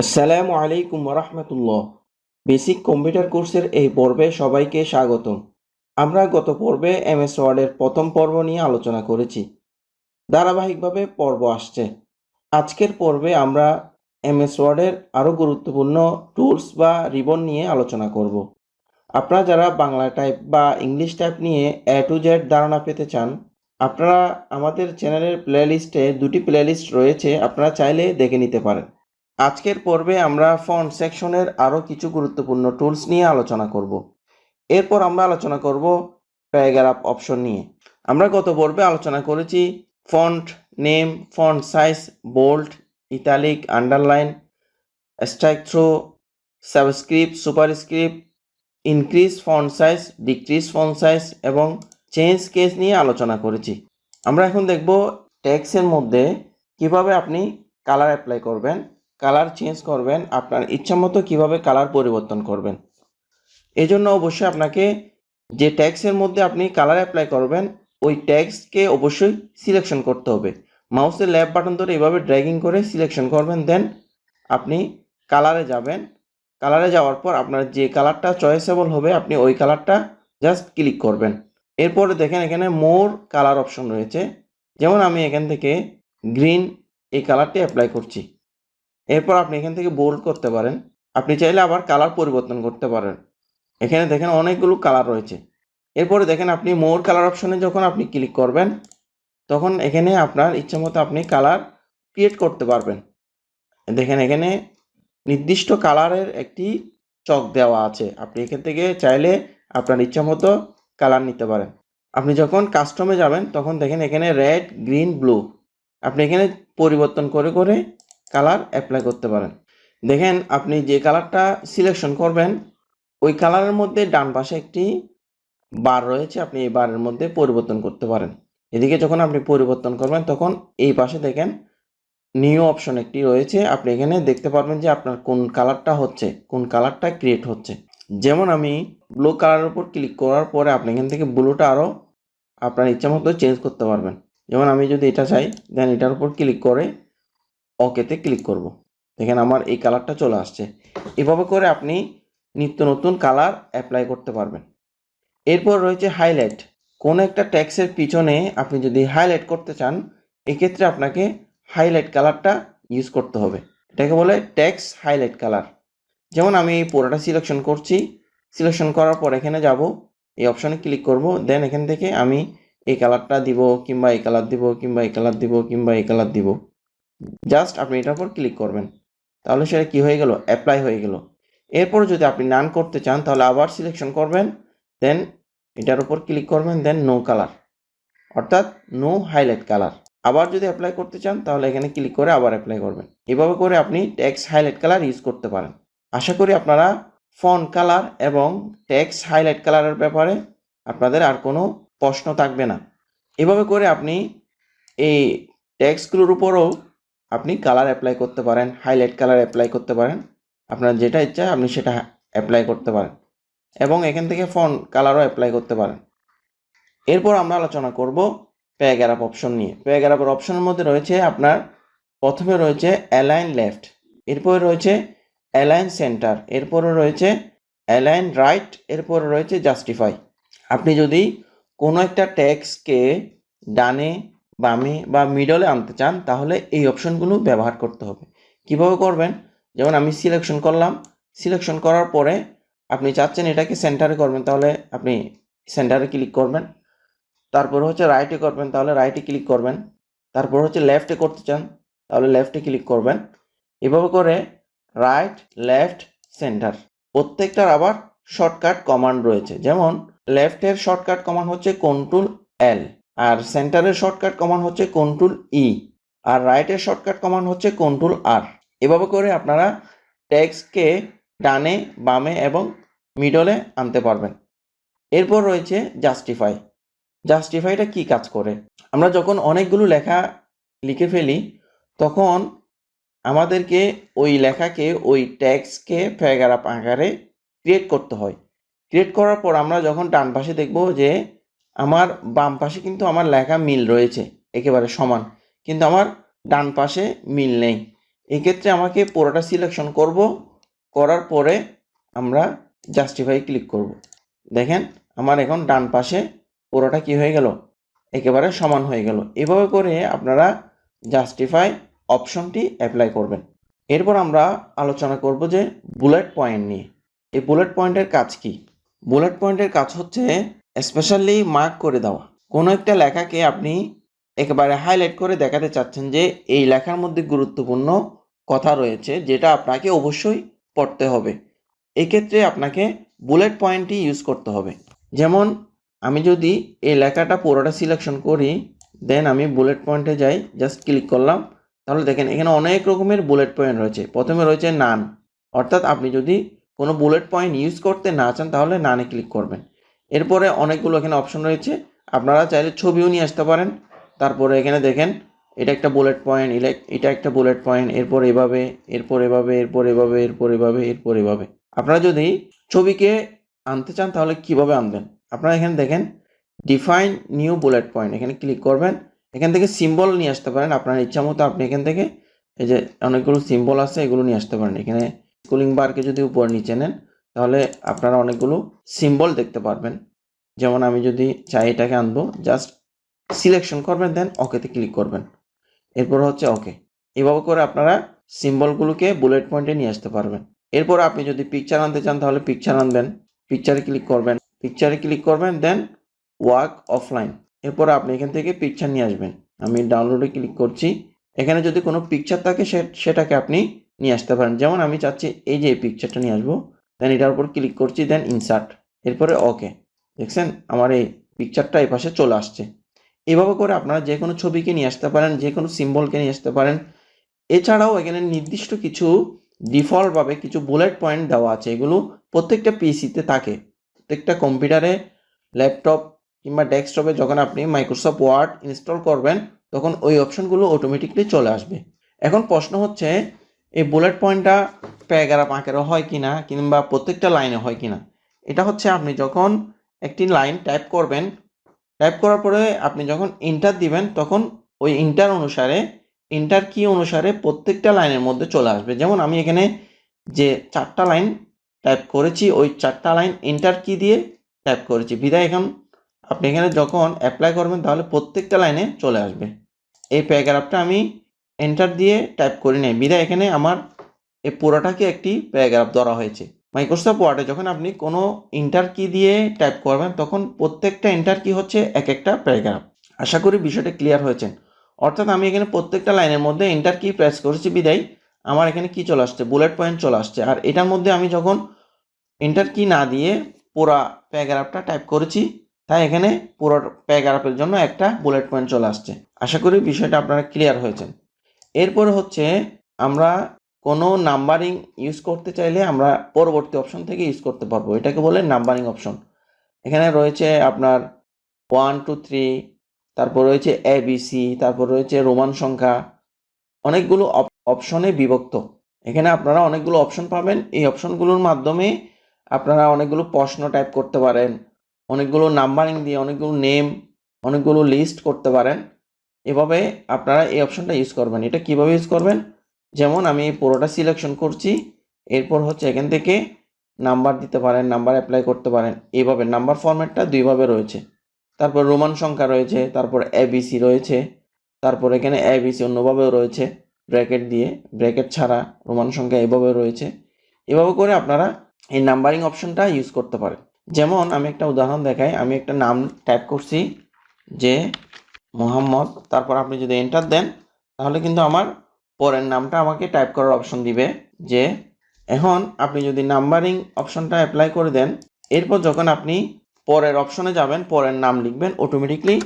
আসসালামু আলাইকুম রহমতুল্লাহ basic computer কোর্সের এই পর্বে সবাইকে স্বাগতম। আমরা গত পর্বে এমএস ওয়ার্ডের প্রথম পর্ব নিয়ে আলোচনা করেছি। ধারাবাহিকভাবে পর্ব আসছে। আজকের পর্বে আমরা এমএস ওয়ার্ডের আরও গুরুত্বপূর্ণ টুলস বা রিবন নিয়ে আলোচনা করব। আপনারা যারা বাংলা টাইপ বা ইংলিশ টাইপ নিয়ে এ টু জেড ধারণা পেতে চান, আপনারা আমাদের চ্যানেলের প্লেলিস্টে দুটি প্লেলিস্ট রয়েছে, আপনারা চাইলে দেখে নিতে পারেন। আজকের পর্বে আমরা ফন্ট সেকশনের আরও কিছু গুরুত্বপূর্ণ টুলস নিয়ে আলোচনা করব। এরপর আমরা আলোচনা করব প্যারাগ্রাফ অপশন নিয়ে। আমরা গত পর্বে আলোচনা করেছি font name, font size, bold, italic, underline, strikethrough, subscript, superscript, increase font size, decrease font size এবং চেঞ্জ কেস নিয়ে আলোচনা করেছি। আমরা এখন দেখব ট্যাক্সের মধ্যে কীভাবে আপনি কালার অ্যাপ্লাই করবেন কালার চেঞ্জ করবেন, আপনার ইচ্ছা মতো কীভাবে কালার পরিবর্তন করবেন। এই জন্য অবশ্যই আপনাকে যে ট্যাক্সের মধ্যে আপনি কালার অ্যাপ্লাই করবেন, ওই ট্যাক্সকে অবশ্যই সিলেকশন করতে হবে। মাউসের ল্যাব বাটন ধরে এভাবে ড্র্যাগিং করে সিলেকশন করবেন, দেন আপনি কালারে যাবেন। কালারে যাওয়ার পর আপনার যে কালারটা চয়েসেবল হবে, আপনি ওই কালারটা জাস্ট ক্লিক করবেন। এরপরে দেখেন এখানে মোর কালার অপশন রয়েছে। যেমন আমি এখান থেকে গ্রিন এই কালারটি অ্যাপ্লাই করছি। এরপর আপনি এখান থেকে বোল্ড করতে পারেন। আপনি চাইলে আবার কালার পরিবর্তন করতে পারেন। এখানে দেখেন অনেকগুলো কালার রয়েছে। এরপরে দেখেন আপনি মোর কালার অপশনে যখন আপনি ক্লিক করবেন, তখন এখানে আপনার ইচ্ছা মতো আপনি কালার ক্রিয়েট করতে পারবেন। দেখেন এখানে নির্দিষ্ট কালারের একটি চক দেওয়া আছে। আপনি এখান থেকে চাইলে আপনার ইচ্ছা মতো কালার নিতে পারেন। আপনি যখন কাস্টমে যাবেন, তখন দেখেন এখানে রেড গ্রিন ব্লু আপনি এখানে পরিবর্তন করে করে কালার অ্যাপ্লাই করতে পারেন। দেখেন, আপনি যে কালারটা সিলেকশন করবেন, ওই কালারের মধ্যে ডান পাশে একটি বার রয়েছে, আপনি এই বারের মধ্যে পরিবর্তন করতে পারেন। এদিকে যখন আপনি পরিবর্তন করবেন, তখন এই পাশে দেখেন নিউ অপশন একটি রয়েছে। আপনি এখানে দেখতে পারবেন যে আপনার কোন কালারটা হচ্ছে, কোন কালারটা ক্রিয়েট হচ্ছে। যেমন আমি ব্লু কালারের উপর ক্লিক করার পরে আপনি এখান থেকে ব্লুটা আরও আপনার ইচ্ছা মতো চেঞ্জ করতে পারবেন। যেমন আমি যদি এটা চাই দেন এটার উপর ক্লিক করে ওকেতে ক্লিক করব। দেখেন আমার এই কালারটা চলে আসছে। এভাবে করে আপনি নিত্য নতুন কালার অ্যাপ্লাই করতে পারবেন। এরপর রয়েছে হাইলাইট কোন একটা ট্যাক্সের পিছনে আপনি যদি হাইলাইট করতে চান, এক্ষেত্রে আপনাকে হাইলাইট কালারটা ইউজ করতে হবে। এটাকে বলে ট্যাক্স হাইলাইট কালার যেমন আমি এই পুরোটা সিলেকশন করছি। সিলেকশন করার পর এখানে যাব। এই অপশনে ক্লিক করব। দেন এখান থেকে আমি এই কালারটা দিব, কিংবা এই কালার দিব, কিংবা এই কালার দিব, কিংবা এই কালার দিব। জাস্ট আপনি এটার উপর ক্লিক করবেন। তাহলে সেটা কি হয়ে গেল? অ্যাপ্লাই হয়ে গেল। এরপর যদি আপনি নান করতে চান, তাহলে আবার সিলেকশন করবেন দেন এটার উপর ক্লিক করবেন দেন নো কালার অর্থাৎ নো হাইলাইট কালার আবার যদি অ্যাপ্লাই করতে চান, তাহলে এখানে ক্লিক করে আবার অ্যাপ্লাই করবেন। এভাবে করে আপনি ট্যাক্স হাইলাইট কালার ইউজ করতে পারেন। আশা করি আপনারা ফন্ট কালার এবং ট্যাক্স হাইলাইট কালারের ব্যাপারে আপনাদের আর কোনো প্রশ্ন থাকবে না। এভাবে করে আপনি এই ট্যাক্সগুলোর উপরও আপনি কালার অ্যাপ্লাই করতে পারেন হাইলাইট কালার অ্যাপ্লাই করতে পারেন। আপনার যেটা ইচ্ছা আপনি সেটা অ্যাপ্লাই করতে পারেন। এবং এখান থেকে ফন্ট কালারও অ্যাপ্লাই করতে পারেন। এরপর আমরা আলোচনা করব প্যারাগ্রাফ অপশন নিয়ে। প্যারাগ্রাফের অপশনের মধ্যে রয়েছে আপনার, প্রথমে রয়েছে অ্যালাইন লেফট এরপরে রয়েছে অ্যালাইন সেন্টার এরপরে রয়েছে অ্যালাইন রাইট এরপরে রয়েছে জাস্টিফাই আপনি যদি কোনো একটা ট্যাক্সকে ডানে বামে বা মিডলে আনতে চান, তাহলে এই অপশনগুলো ব্যবহার করতে হবে। কীভাবে করবেন? যেমন আমি সিলেকশন করলাম সিলেকশন করার পরে আপনি চাচ্ছেন এটাকে সেন্টারে করবেন, তাহলে আপনি সেন্টারে ক্লিক করবেন। তারপর হচ্ছে রাইটে করবেন, তাহলে রাইটে ক্লিক করবেন। তারপর হচ্ছে লেফটে করতে চান, তাহলে লেফটে ক্লিক করবেন। এভাবে করে রাইট লেফট সেন্টার প্রত্যেকটার আবার শর্টকাট কমান্ড রয়েছে। যেমন লেফটের শর্টকাট কমান্ড হচ্ছে কন্ট্রোল এল আর সেন্টারের শর্টকাট কমান হচ্ছে কন্ট্রোল ই আর রাইটের শর্টকাট কমান হচ্ছে কন্ট্রোল আর এভাবে করে আপনারা টেক্সটকে ডানে, বামে এবং মিডলে আনতে পারবেন। এরপর রয়েছে জাস্টিফাই জাস্টিফাইটা কি কাজ করে? আমরা যখন অনেকগুলো লেখা লিখে ফেলি, তখন আমাদেরকে ওই লেখাকে, ওই ট্যাক্সকে প্যারাগ্রাফ আকারে ক্রিয়েট করতে হয়। ক্রিয়েট করার পর আমরা যখন ডান পাশে দেখব যে আমার বাম পাশে কিন্তু আমার লেখা মিল রয়েছে, একেবারে সমান। কিন্তু আমার ডান পাশে মিল নেই। এক্ষেত্রে আমাকে পুরোটা সিলেকশন করব, করার পরে আমরা জাস্টিফাই ক্লিক করব। দেখেন, আমার এখন ডান পাশে পুরোটা কি হয়ে গেল? একেবারে সমান হয়ে গেল। এভাবে করে আপনারা জাস্টিফাই অপশনটি অ্যাপ্লাই করবেন। এরপর আমরা আলোচনা করব যে বুলেট পয়েন্ট নিয়ে। এই বুলেট পয়েন্টের কাজ কি? বুলেট পয়েন্টের কাজ হচ্ছে স্পেশালি মার্ক করে দেওয়া কোনো একটা লেখাকে আপনি একেবারে হাইলাইট করে দেখাতে চাচ্ছেন যে এই লেখার মধ্যে গুরুত্বপূর্ণ কথা রয়েছে, যেটা আপনাকে অবশ্যই পড়তে হবে। এক্ষেত্রে আপনাকে বুলেট পয়েন্টই ইউজ করতে হবে। যেমন, আমি যদি এই লেখাটা পুরোটা সিলেকশন করি দেন আমি বুলেট পয়েন্টে যাই জাস্ট ক্লিক করলাম, তাহলে দেখেন এখানে অনেক রকমের বুলেট পয়েন্ট রয়েছে। প্রথমে রয়েছে নান অর্থাৎ আপনি যদি কোনো বুলেট পয়েন্ট ইউজ করতে না চান, তাহলে নানে ক্লিক করবেন। এরপরে অনেকগুলো এখানে অপশন রয়েছে। আপনারা চাইলে ছবিও নিয়ে আসতে পারেন। তারপরে এখানে দেখেন, এটা একটা বুলেট পয়েন্ট ইলেক এটা একটা বুলেট পয়েন্ট এরপর এভাবে এরপর এভাবে এরপর এভাবে এরপর এভাবে এরপর এভাবে। আপনারা যদি ছবিকে আনতে চান, তাহলে কীভাবে আনবেন? আপনারা এখানে দেখেন ডিফাইন নিউ বুলেট পয়েন্ট এখানে ক্লিক করবেন। এখান থেকে সিম্বল নিয়ে আসতে পারেন, আপনার ইচ্ছা মতো। আপনি এখান থেকে, এই যে অনেকগুলো সিম্বল আছে, এগুলো নিয়ে আসতে পারেন। এখানে স্কুলিং বারকে যদি উপর নিচে নেন তাহলে আপনারা অনেকগুলো সিম্বল দেখতে পারবেন। যেমন আমি যদি চাই এটাকে আনব জাস্ট সিলেকশন করবেন দেন ওকেতে ক্লিক করবেন। এরপর হচ্ছে ওকে এভাবে করে আপনারা সিম্বলগুলোকে বুলেট পয়েন্টে নিয়ে আসতে পারবেন। এরপর আপনি যদি পিকচার আনতে চান, তাহলে পিকচার আনবেন। পিকচারে ক্লিক করবেন। পিকচারে ক্লিক করবেন দেন ওয়ার্ক অফলাইন এরপর আপনি এখান থেকে পিকচার নিয়ে আসবেন। আমি ডাউনলোডে ক্লিক করছি। এখানে যদি কোনো পিকচার থাকে সেটাকে আপনি নিয়ে আসতে পারেন। যেমন আমি চাচ্ছি এই যে পিকচারটা নিয়ে আসব। দেন এটার উপর ক্লিক করছি দেন ইনসার্ট এরপরে ওকে দেখছেন? আমার এই পিকচারটা এই পাশে চলে আসছে। এভাবে করে আপনারা যে কোনো ছবিকে নিয়ে আসতে পারেন যে কোনো সিম্বলকে নিয়ে আসতে পারেন। এছাড়াও এখানে নির্দিষ্ট কিছু ডিফল্টভাবে কিছু বুলেট পয়েন্ট দেওয়া আছে। এগুলো প্রত্যেকটা পিসিতে থাকে। প্রত্যেকটা কম্পিউটারে ল্যাপটপ কিংবা ডেস্কটপে যখন আপনি মাইক্রোসফট ওয়ার্ড ইনস্টল করবেন, তখন ওই অপশনগুলো অটোমেটিকলি চলে আসবে। এখন প্রশ্ন হচ্ছে এই বুলেট পয়েন্টটা প্যাগারা পাঁকেরও হয় কি না কিংবা প্রত্যেকটা লাইনে হয় কি না এটা হচ্ছে আপনি যখন একটি লাইন টাইপ করবেন টাইপ করার পরে আপনি যখন ইন্টার দিবেন, তখন ওই ইন্টার অনুসারে ইন্টার কি অনুসারে প্রত্যেকটা লাইনের মধ্যে চলে আসবে। যেমন আমি এখানে যে চারটা লাইন টাইপ করেছি, ওই চারটা লাইন ইন্টার কি দিয়ে টাইপ করেছি। বিদায়, এখন আপনি এখানে যখন অ্যাপ্লাই করবেন, তাহলে প্রত্যেকটা লাইনে চলে আসবে। এই প্যারাগ্রাফটা আমি এন্টার দিয়ে টাইপ করি নাই। বিদায় এখানে আমার এই পুরোটাকে একটি প্যারাগ্রাফ ধরা হয়েছে। মাইক্রোসফট ওয়ার্ডে যখন আপনি কোনো ইন্টার কি দিয়ে টাইপ করবেন, তখন প্রত্যেকটা এন্টার কি হচ্ছে এক একটা প্যারাগ্রাফ আশা করি বিষয়টা ক্লিয়ার হয়েছেন অর্থাৎ আমি এখানে প্রত্যেকটা লাইনের মধ্যে এন্টার কি প্রেস করেছি বিদায় আমার এখানে কি চলে আসছে? বুলেট পয়েন্ট চলে আসছে। আর এটার মধ্যে আমি যখন এন্টার কি না দিয়ে পুরো প্যারাগ্রাফটা টাইপ করেছি, তাই এখানে পুরো প্যারাগ্রাফের জন্য একটা বুলেট পয়েন্ট চলে আসছে। আশা করি বিষয়টা আপনারা ক্লিয়ার হয়েছেন। এরপরে হচ্ছে আমরা কোনো নাম্বারিং ইউজ করতে চাইলে আমরা পরবর্তী অপশন থেকে ইউজ করতে পারব। এটাকে বলে নাম্বারিং অপশন এখানে রয়েছে আপনার ওয়ান টু থ্রি তারপর রয়েছে এ বি সি তারপর রয়েছে রোমান সংখ্যা। অনেকগুলো অপশনে বিভক্ত। এখানে আপনারা অনেকগুলো অপশন পাবেন। এই অপশনগুলোর মাধ্যমে আপনারা অনেকগুলো প্রশ্ন টাইপ করতে পারেন। অনেকগুলো নাম্বারিং দিয়ে অনেকগুলো নেম অনেকগুলো লিস্ট করতে পারেন। এভাবে আপনারা এই অপশনটা ইউজ করবেন। এটা কীভাবে ইউজ করবেন? যেমন আমি পুরোটা সিলেকশন করছি, এরপর হচ্ছে এখান থেকে নাম্বার দিতে পারেন নাম্বার অ্যাপ্লাই করতে পারেন। এইভাবে নাম্বার ফরম্যাটটা দুইভাবে রয়েছে। তারপর রোমান সংখ্যা রয়েছে, তারপর এবিসি রয়েছে, তারপর এখানে এবিসি অন্যভাবেও রয়েছে ব্র্যাকেট দিয়ে ব্র্যাকেট ছাড়া রোমান সংখ্যা এভাবে রয়েছে। এভাবে করে আপনারা এই নাম্বারিং অপশনটা ইউজ করতে পারেন। যেমন আমি একটা উদাহরণ দেখাই, আমি একটা নাম টাইপ করছি যে মোহাম্মদ, তারপর আপনি যদি এন্টার দেন, তাহলে কিন্তু আমার পরের নামটা আমাকে টাইপ করার অপশন দিবে যে, এখন আপনি যদি নাম্বারিং অপশনটা অ্যাপ্লাই করে দেন, এরপর যখন আপনি পরের অপশনে যাবেন, পরের নাম লিখবেন অটোমেটিকলি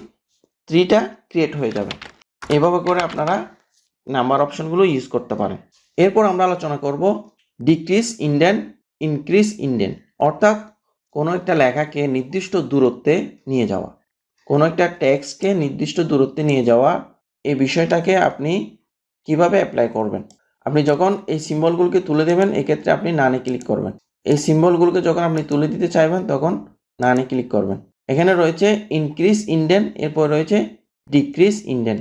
ট্রিটা ক্রিয়েট হয়ে যাবে। এভাবে করে আপনারা নাম্বার অপশনগুলো ইউজ করতে পারেন। এরপর আমরা আলোচনা করব ডিক্রিজ ইন্ডেন ইনক্রিজ ইন্ডেন অর্থাৎ কোনো একটা লেখাকে নির্দিষ্ট দূরত্বে নিয়ে যাওয়া। কোনো একটা ট্যাক্সকে নির্দিষ্ট দূরত্বে নিয়ে যাওয়া, এই বিষয়টাকে আপনি কীভাবে অ্যাপ্লাই করবেন? আপনি যখন এই সিম্বলগুলোকে তুলে দেবেন, এক্ষেত্রে আপনি নানে ক্লিক করবেন। এই সিম্বলগুলোকে যখন আপনি তুলে দিতে চাইবেন, তখন নানে ক্লিক করবেন। এখানে রয়েছে ইনক্রিজ ইন্ডেন এরপর রয়েছে ডিক্রিজ ইন্ডেন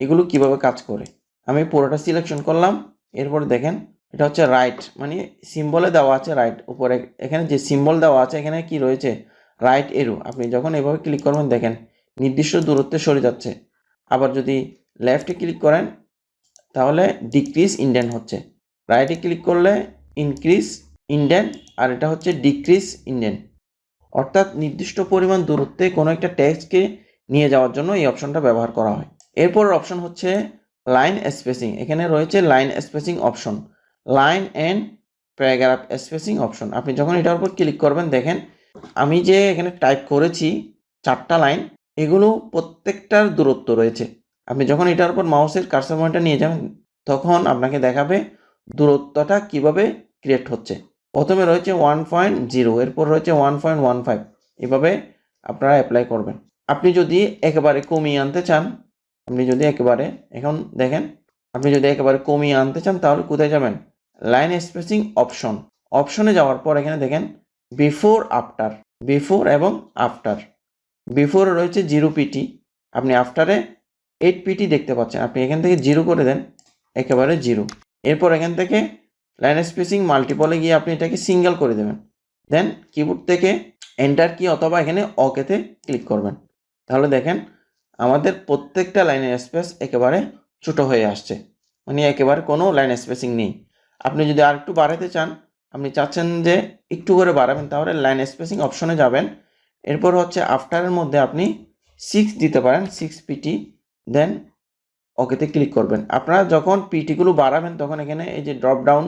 এগুলো কীভাবে কাজ করে? আমি পুরোটা সিলেকশন করলাম, এরপর দেখেন, এটা হচ্ছে রাইট মানে সিম্বলে দেওয়া আছে রাইট উপরে এখানে যে সিম্বল দেওয়া আছে, এখানে কি রয়েছে? রাইট এরো আপনি যখন এভাবে ক্লিক করবেন, দেখেন নির্দিষ্ট দূরত্বে সরে যাচ্ছে। আবার যদি লেফটে ক্লিক করেন, তাহলে ডিক্রিজ ইন্ডেন্ট হচ্ছে। রাইটে ক্লিক করলে ইনক্রিজ ইন্ডেন্ট আর এটা হচ্ছে ডিক্রিজ ইন্ডেন্ট অর্থাৎ নির্দিষ্ট পরিমাণ দূরত্বে কোনো একটা টেক্সটকে নিয়ে যাওয়ার জন্য এই অপশনটা ব্যবহার করা হয়। এরপর অপশন হচ্ছে লাইন স্পেসিং এখানে রয়েছে line spacing option line and paragraph spacing option আপনি যখন এটার উপর ক্লিক করবেন, দেখেন আমি যে এখানে টাইপ করেছি চারটা লাইন এগুলো প্রত্যেকটার দূরত্ব রয়েছে। আপনি যখন এটার উপর মাউসের কার্সার নিয়ে যাবেন, তখন আপনাকে দেখাবে দূরত্বটা কীভাবে ক্রিয়েট হচ্ছে। প্রথমে রয়েছে ওয়ান পয়েন্ট জিরো এরপর রয়েছে ওয়ান পয়েন্ট ওয়ান ফাইভ এভাবে আপনারা অ্যাপ্লাই করবেন। আপনি যদি একেবারে কমিয়ে আনতে চান, আপনি যদি একেবারে, এখন দেখেন, আপনি যদি একেবারে কমিয়ে আনতে চান, তাহলে কোথায় যাবেন? লাইন স্পেসিং অপশন অপশনে যাওয়ার পর এখানে দেখেন বিফোর, আফটার। বিফোর এবং আফটার। বিফোরে রয়েছে জিরো পিটি। আপনি আফটারে এইট পিটি দেখতে পাচ্ছেন। আপনি এখান থেকে জিরো করে দেন, একেবারে জিরো। এরপর এখান থেকে লাইন স্পেসিং মাল্টিপলে গিয়ে আপনি এটাকে সিঙ্গেল করে দেবেন। দেন কিবোর্ড থেকে এন্টার কি অথবা এখানে অকেতে ক্লিক করবেন। তাহলে দেখেন আমাদের প্রত্যেকটা লাইনের স্পেস একেবারে ছোটো হয়ে আসছে। মানে একেবারে কোনো লাইন স্পেসিং নেই। আপনি যদি আর একটু বাড়াতে চান, আপনি চাচ্ছেন যে একটু করে বাড়াবেন, তাহলে লাইন স্পেসিং অপশনে যাবেন। এরপর হচ্ছে আফটারের মধ্যে আপনি সিক্স দিতে পারেন সিক্স পিটি দেন ওকেতে ক্লিক করবেন। আপনারা যখন পিটিগুলো বাড়াবেন, তখন এখানে এই যে ড্রপ ডাউন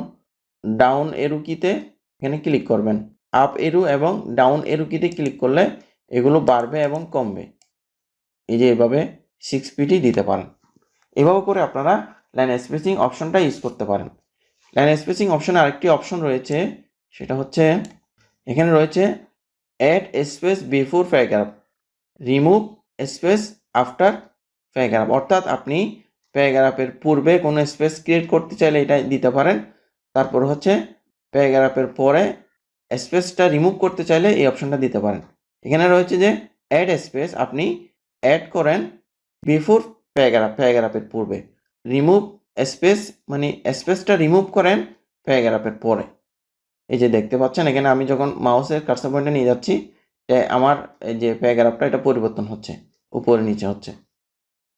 ডাউন এরুকিতে এখানে ক্লিক করবেন। আপ এরু এবং ডাউন এরুকিতে ক্লিক করলে এগুলো বাড়বে এবং কমবে। এই যে এভাবে সিক্স পিটি দিতে পারেন। এভাবে করে আপনারা লাইন স্পেসিং অপশনটা ইউজ করতে পারেন। লাইন স্পেসিং অপশনে আরেকটি অপশন রয়েছে সেটা হচ্ছে, এখানে রয়েছে add space before paragraph remove space after paragraph অর্থাৎ আপনি প্যারাগ্রাফের পূর্বে কোনো স্পেস ক্রিয়েট করতে চাইলে এটা দিতে পারেন। তারপর হচ্ছে, প্যারাগ্রাফের পরে স্পেসটা রিমুভ করতে চাইলে এই অপশনটা দিতে পারেন। এখানে রয়েছে যে অ্যাড স্পেস আপনি অ্যাড করেন বিফোর প্যারাগ্রাফ প্যারাগ্রাফের পূর্বে। রিমুভ স্পেস মানে স্পেসটা রিমুভ করেন প্যারাগ্রাফের পরে। এই যে দেখতে পাচ্ছেন, এখানে আমি যখন মাউসের কার্সার পয়েন্টে নিয়ে যাচ্ছি আমার এই যে প্যারাগ্রাফটা এটা পরিবর্তন হচ্ছে, উপরে নিচে হচ্ছে।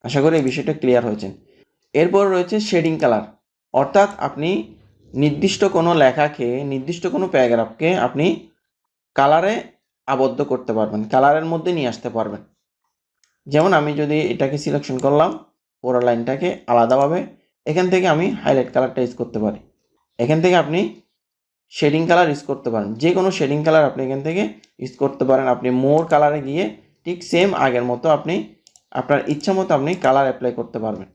আশা করি এই বিষয়টা ক্লিয়ার হয়েছে। এরপর রয়েছে শেডিং কালার অর্থাৎ আপনি নির্দিষ্ট কোনো লেখাকে, নির্দিষ্ট কোনো প্যারাগ্রাফকে আপনি কালারে আবদ্ধ করতে পারবেন কালারের মধ্যে নিয়ে আসতে পারবেন। যেমন আমি যদি এটাকে সিলেকশন করলাম, পুরো লাইনটাকে আলাদাভাবে, এখান থেকে আমি হাইলাইট কালারটা ইউজ করতে পারি। এখান থেকে আপনি শেডিং কালার ইউজ করতে পারেন। যে কোনো শেডিং কালার আপনি এখান থেকে ইউজ করতে পারেন। আপনি মোর কালারে গিয়ে ঠিক সেম আগের মতো আপনি, আপনার ইচ্ছা মতো আপনি কালার অ্যাপ্লাই করতে পারবেন।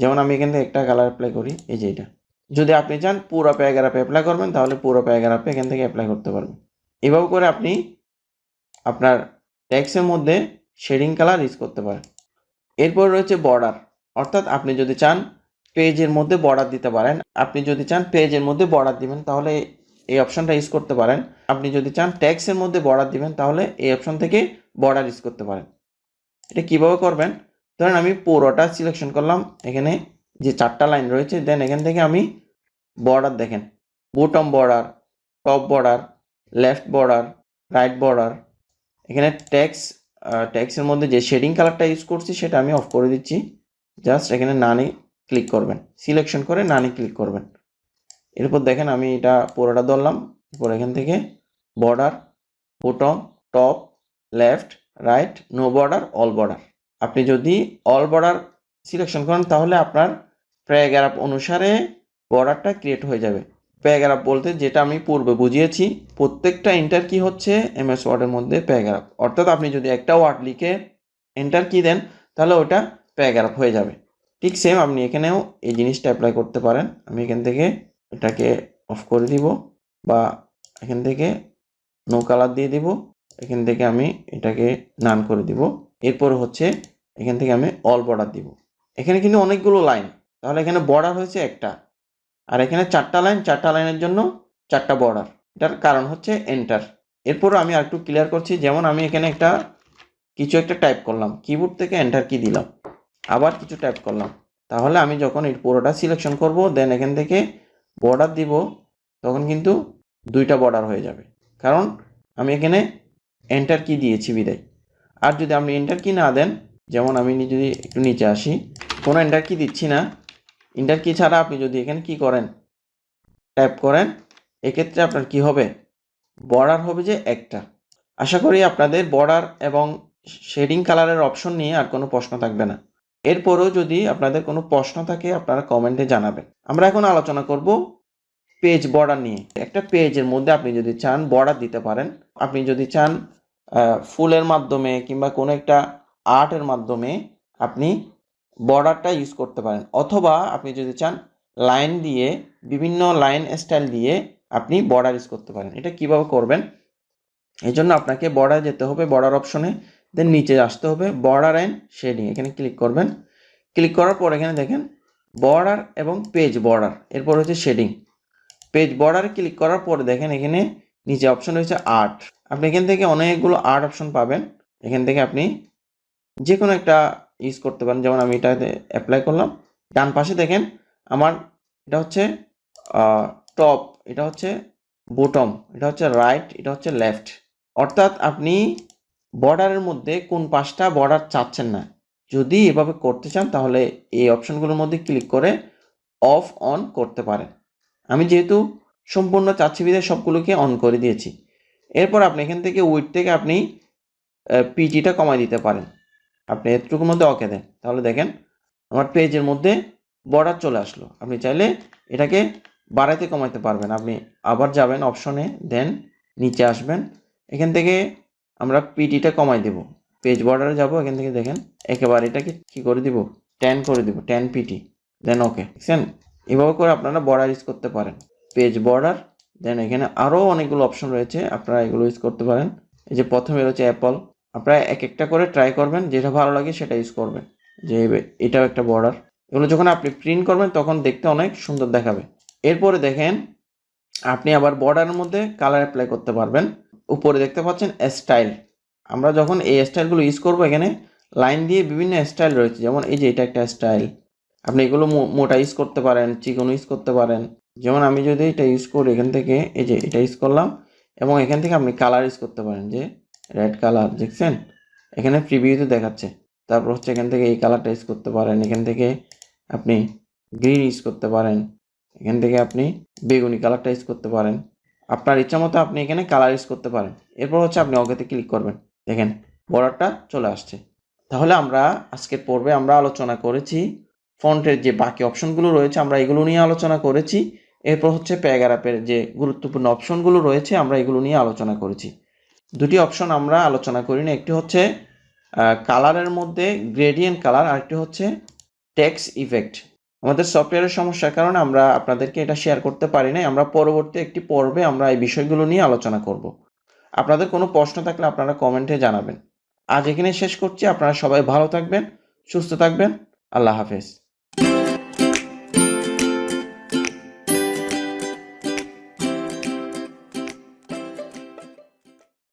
যেমন আমি এখান থেকে একটা কালার অ্যাপ্লাই করি, এই যে এটা। যদি আপনি চান পুরো প্যারাগ্রাফে অ্যাপ্লাই করবেন, তাহলে পুরো প্যারাগ্রাফে এখান থেকে অ্যাপ্লাই করতে পারবেন। এভাবে করে আপনি আপনার ট্যাক্সের মধ্যে শেডিং কালার ইউজ করতে পারেন। এরপর রয়েছে বর্ডার। অর্থাৎ আপনি যদি চান পেজের মধ্যে বর্ডার দিতে পারেন। আপনি যদি চান পেজের মধ্যে বর্ডার দিবেন, তাহলে এই অপশনটা ইউজ করতে পারেন। আপনি যদি চান ট্যাক্সের মধ্যে বর্ডার দিবেন, তাহলে এই অপশন থেকে বর্ডার ইউজ করতে পারেন। এটা কীভাবে করবেন? ধরেন আমি পুরোটা সিলেকশন করলাম, এখানে যে চারটা লাইন রয়েছে দেন এখান থেকে আমি বর্ডার দেখেন। Bottom border top border left border right border এখানে ট্যাক্স ট্যাক্সের মধ্যে যে শেডিং কালারটা ইউজ করছি, সেটা আমি অফ করে দিচ্ছি। জাস্ট এখানে নানি ক্লিক করবেন। সিলেকশন করে নানি ক্লিক করবেন। এরপর দেখেন আমি এটা পুরোটা ধরলাম। এরপর এখান থেকে border bottom top left right no border all border আপনি যদি অল বর্ডার সিলেকশন করেন, তাহলে আপনার প্যারাগ্রাফ অনুসারে বর্ডারটা ক্রিয়েট হয়ে যাবে। প্যারাগ্রাফ বলতে যেটা আমি পূর্বে বুঝিয়েছি, প্রত্যেকটা এন্টার কি হচ্ছে? এমএস ওয়ার্ডের মধ্যে প্যারাগ্রাফ অর্থাৎ আপনি যদি একটা ওয়ার্ড লিখে এন্টার কি দেন, তাহলে ওটা প্যারাগ্রাফ হয়ে যাবে। ঠিক সেম আপনি এখানেও এই জিনিসটা অ্যাপ্লাই করতে পারেন। আমি এখান থেকে এটাকে অফ করে দিব বা এখান থেকে নো কালার দিয়ে দিব। এখান থেকে আমি এটাকে নান করে দিব। এরপর হচ্ছে এখান থেকে আমি অল বর্ডার দিব। এখানে কিন্তু অনেকগুলো লাইন তাহলে এখানে বর্ডার হয়েছে একটা। আর এখানে চারটা লাইন চারটা লাইনের জন্য চারটা বর্ডার এটার কারণ হচ্ছে এন্টার এরপর আমি আরেকটু ক্লিয়ার করছি, যেমন আমি এখানে একটা কিছু একটা টাইপ করলাম। কিবোর্ড থেকে এন্টার কি দিলাম। আবার কিছু টাইপ করলাম। তাহলে আমি যখন এই পুরোটা সিলেকশন করব দেন এখান থেকে বর্ডার দিব, তখন কিন্তু দুইটা বর্ডার হয়ে যাবে। কারণ আমি এখানে এন্টার কি দিয়েছি বিদায়। আর যদি আপনি এন্টার কি না দেন, যেমন আমি যদি একটু নিচে আসি, কোনো এন্টার কি দিচ্ছি না। এন্টার কি ছাড়া আপনি যদি এখানে কি করেন ট্যাপ করেন, এক্ষেত্রে আপনার কি হবে? বর্ডার হবে যে একটা। আশা করি আপনাদের বর্ডার এবং শেডিং কালারের অপশন নিয়ে আর কোনো প্রশ্ন থাকবে না। এরপরেও যদি আপনাদের কোনো প্রশ্ন থাকে, আপনারা কমেন্টে জানাবেন। আমরা এখন আলোচনা করব পেজ বর্ডার নিয়ে। একটা পেজের মধ্যে আপনি যদি চান বর্ডার দিতে পারেন। আপনি যদি চান ফুলের মাধ্যমে কিংবা কোনো একটা আর্টের মাধ্যমে আপনি বর্ডারটা ইউজ করতে পারেন। অথবা আপনি যদি চান লাইন দিয়ে, বিভিন্ন লাইন স্টাইল দিয়ে আপনি বর্ডার ইউজ করতে পারেন। এটা কীভাবে করবেন? এই জন্য আপনাকে বর্ডার যেতে হবে বর্ডার অপশনে দেন নিচে আসতে হবে বর্ডার অ্যান্ড শেডিং এখানে ক্লিক করবেন। ক্লিক করার পর এখানে দেখেন বর্ডার এবং পেজ বর্ডার এরপর হচ্ছে শেডিং পেজ বর্ডারে ক্লিক করার পরে দেখেন এখানে নিচে অপশন রয়েছে আর্ট আপনি এখান থেকে অনেকগুলো আর্ট অপশন পাবেন। এখান থেকে আপনি যে কোনো একটা ইউজ করতে পারেন। যেমন আমি এটাতে অ্যাপ্লাই করলাম। ডান পাশে দেখেন আমার এটা হচ্ছে টপ এটা হচ্ছে বটম এটা হচ্ছে রাইট এটা হচ্ছে লেফট অর্থাৎ আপনি বর্ডারের মধ্যে কোন পাশটা বর্ডার চাচ্ছেন না। যদি এভাবে করতে চান, তাহলে এই অপশনগুলোর মধ্যে ক্লিক করে অফ অন করতে পারেন। আমি যেহেতু সম্পূর্ণ চাচ্ছি বিধে সবগুলোকে অন করে দিয়েছি। এরপর আপনি এখান থেকে উইথ থেকে আপনি পিটিটা কমাই দিতে পারেন। আপনি এতটুকুর মধ্যে অকে দেন। তাহলে দেখেন, আমার পেজের মধ্যে বর্ডার চলে আসলো। আপনি চাইলে এটাকে বাড়াইতে কমাইতে পারবেন। আপনি আবার যাবেন অপশনে, দেন নিচে আসবেন। এখান থেকে আমরা পিটিটা কমাই দেব। পেজ বর্ডারে যাব, এখান থেকে দেখেন, একেবারে এটাকে কি করে দিব? টেন করে দিব টেন পিটি দেন ওকে দেখছেন? এভাবে করে আপনারা বর্ডার ইউজ করতে পারেন। পেজ বর্ডার দেন এখানে আরও অনেকগুলো অপশন রয়েছে, আপনারা এগুলো ইউজ করতে পারেন। এই যে প্রথমে রয়েছে অ্যাপল আপনারা এক একটা করে ট্রাই করবেন, যেটা ভালো লাগে সেটা ইউজ করবেন। যে এটাও একটা বর্ডার এগুলো যখন আপনি প্রিন্ট করবেন, তখন দেখতে অনেক সুন্দর দেখাবে। এরপরে দেখেন, আপনি আবার বর্ডারের মধ্যে কালার অ্যাপ্লাই করতে পারবেন। উপরে দেখতে পাচ্ছেন স্টাইল আমরা যখন এই স্টাইলগুলো ইউজ করব এখানে লাইন দিয়ে বিভিন্ন স্টাইল রয়েছে। যেমন এই যে এটা একটা স্টাইল আপনি এগুলো মোটা ইউজ করতে পারেন, চিকন ইউজ করতে পারেন। যেমন আমি যদি এটা ইউজ করি এখান থেকে, এই যে এটা ইউজ করলাম, এবং এখান থেকে আপনি কালার ইউজ করতে পারেন, যে রেড কালার দেখছেন? এখানে প্রিভিউতে দেখাচ্ছে। তারপর হচ্ছে এখান থেকে এই কালারটা ইউজ করতে পারেন। এখান থেকে আপনি গ্রিন ইউজ করতে পারেন। এখান থেকে আপনি বেগুনি কালারটা ইউজ করতে পারেন। আপনার ইচ্ছা মতো আপনি এখানে কালার ইউজ করতে পারেন। এরপর হচ্ছে আপনি ওকেতে ক্লিক করবেন। দেখেন বর্ডারটা চলে আসছে। তাহলে আমরা আজকের পর্বে আমরা আলোচনা করেছি ফন্টের যে বাকি অপশনগুলো রয়েছে, আমরা এগুলো নিয়ে আলোচনা করেছি। এরপর হচ্ছে প্যারাগ্রাফের যে গুরুত্বপূর্ণ অপশনগুলো রয়েছে, আমরা এগুলো নিয়ে আলোচনা করেছি। দুটি অপশন আমরা আলোচনা করিনি, একটি হচ্ছে কালারের মধ্যে গ্রেডিয়েন্ট কালার আরেকটি হচ্ছে টেক্স ইফেক্ট আমাদের সফটওয়্যারের সমস্যার কারণে আমরা আপনাদেরকে এটা শেয়ার করতে পারি নাই। আমরা পরবর্তী একটি পর্বে আমরা এই বিষয়গুলো নিয়ে আলোচনা করব। আপনাদের কোনো প্রশ্ন থাকলে আপনারা কমেন্টে জানাবেন। আজ এখানে শেষ করছি। আপনারা সবাই ভালো থাকবেন, সুস্থ থাকবেন। আল্লাহ হাফেজ।